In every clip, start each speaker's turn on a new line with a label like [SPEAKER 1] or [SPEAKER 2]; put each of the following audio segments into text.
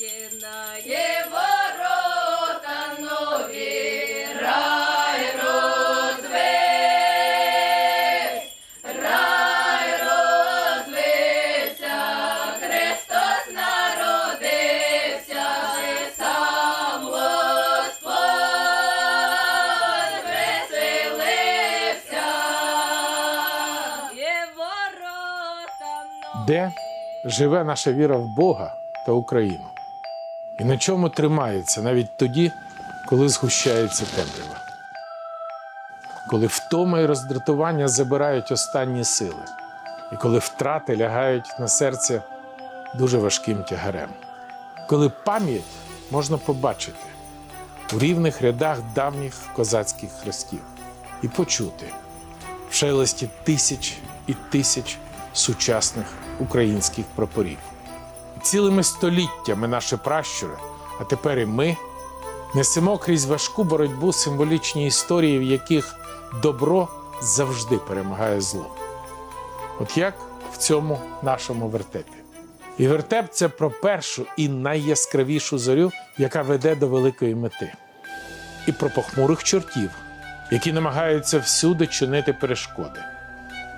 [SPEAKER 1] Єднає ворота нові, рай розвесь, рай розвився, Христос народився, сам Господь веселився. Є ворота нові.
[SPEAKER 2] Де живе наша віра в Бога та Україну? І на чому тримається навіть тоді, коли згущається темрява? Коли втома і роздратування забирають останні сили, і коли втрати лягають на серце дуже важким тягарем. Коли пам'ять можна побачити у рівних рядах давніх козацьких хрестів і почути в шелесті тисяч і тисяч сучасних українських прапорів. Цілими століттями наші пращури, а тепер і ми несемо крізь важку боротьбу символічні історії, в яких добро завжди перемагає зло. От як в цьому нашому вертепі. І вертеп це про першу і найяскравішу зорю, яка веде до великої мети. І про похмурих чортів, які намагаються всюди чинити перешкоди.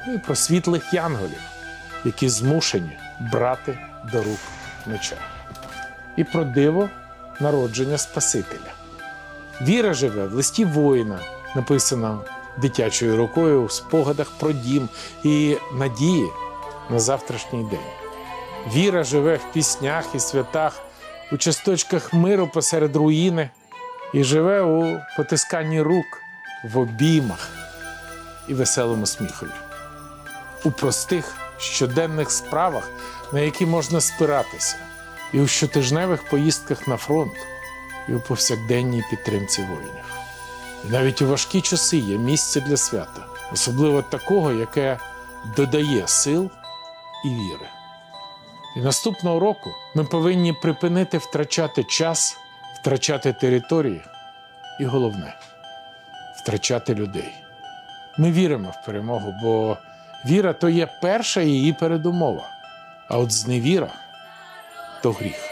[SPEAKER 2] Ну і про світлих янголів, які змушені брати до рук меча. І про диво народження Спасителя. Віра живе в листі воїна, написано дитячою рукою в спогадах про дім і надії на завтрашній день. Віра живе в піснях і святах, у часточках миру посеред руїни, і живе у потисканні рук, в обіймах і веселому сміхові. У простих щоденних справах, на які можна спиратися, і у щотижневих поїздках на фронт, і у повсякденній підтримці воїнів. І навіть у важкі часи є місце для свята, особливо такого, яке додає сил і віри. І наступного року ми повинні припинити втрачати час, втрачати території і головне втрачати людей. Ми віримо в перемогу, бо віра то є перша її передумова, а от зневіра то гріх.